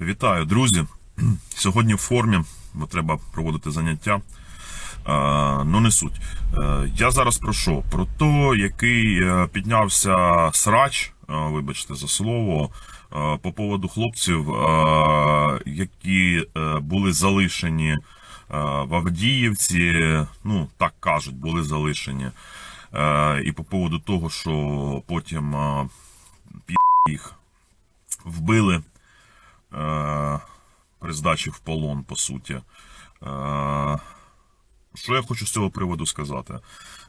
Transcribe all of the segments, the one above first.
Вітаю, друзі. Сьогодні в формі, бо треба проводити заняття. Ну, не суть. Е, Я зараз про що? Про те, який е, піднявся срач, е, вибачте за слово, по поводу хлопців, які були залишені в Авдіївці. Ну, так кажуть, були залишені. І по поводу того, що потім їх вбили при здачі в полон, по суті. Е, що я хочу з цього приводу сказати?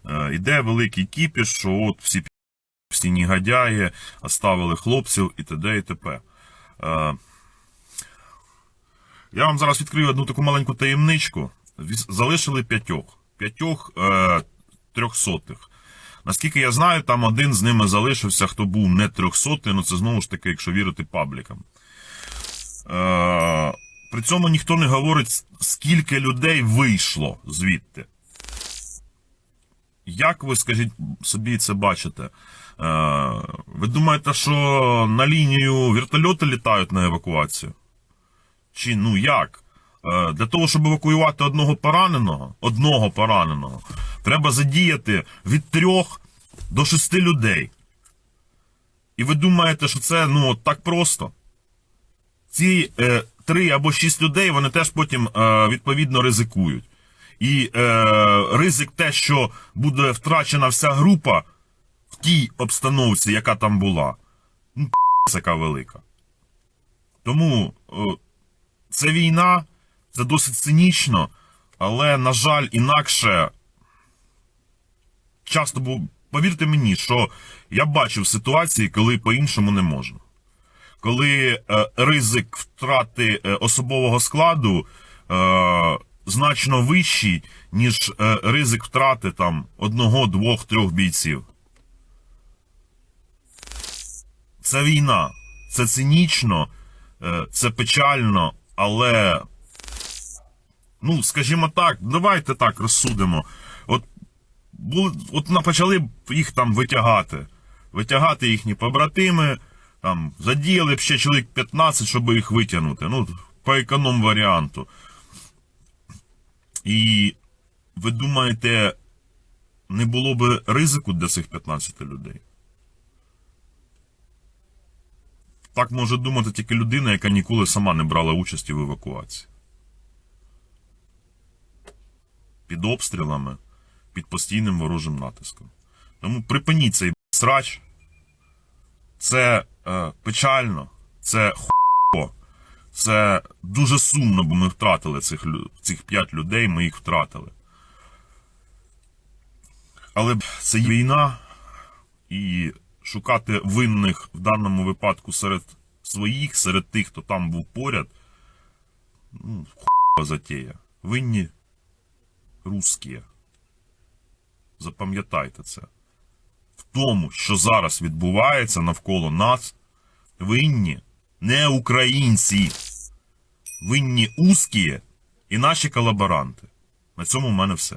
Е, іде великий кіпіш, що от всі всі негодяї оставили хлопців і т.д. і т.п. Е, я вам зараз відкрию одну таку маленьку таємничку. Залишили п'ятьох. П'ятьох трьохсотих. Наскільки я знаю, там один з ними залишився, хто був не трьохсотий, ну це знову ж таки, якщо вірити паблікам. Цьому ніхто не говорить, скільки людей вийшло звідти. Як ви, скажіть собі, це бачите? Е, ви думаєте, що на лінію вертольоти літають на евакуацію? Чи ну як? Е, Для того, щоб евакуювати одного пораненого, одного пораненого, треба задіяти від трьох до шести людей. І ви думаєте, що це ну так просто? Ці е, три або шість людей вони теж потім е, відповідно ризикують. І е, ризик те, що буде втрачена вся група в тій обстановці, яка там була, ну, яка велика. Тому е, це війна, це досить цинічно, але, на жаль, інакше часто повірте мені, що я бачив ситуації, коли по-іншому не можна. Коли е, ризик втрати е, особового складу е, значно вищий, ніж ризик втрати там одного, двох, трьох бійців. Це війна, це цинічно, це печально, але, ну, скажімо так, давайте так розсудимо. От, от почали їх там витягати. Витягати їхні побратими, там, задіяли б ще чоловік 15, щоб їх витягнути. Ну, по економ варіанту. І ви думаєте, не було б ризику для цих 15 людей? Так може думати тільки людина, яка ніколи сама не брала участі в евакуації. Під обстрілами, під постійним ворожим натиском. Тому припиніть цей срач. Це е, печально, це хо, це дуже сумно, бо ми втратили цих, цих п'ять людей, ми їх втратили. Але це війна, і шукати винних в даному випадку серед своїх, серед тих, хто там був поряд, ну, хуйова затея. Винні русські. Запам'ятайте це. Тому, що зараз відбувається навколо нас, винні не українці. Винні узкі і наші колаборанти. На цьому в мене все.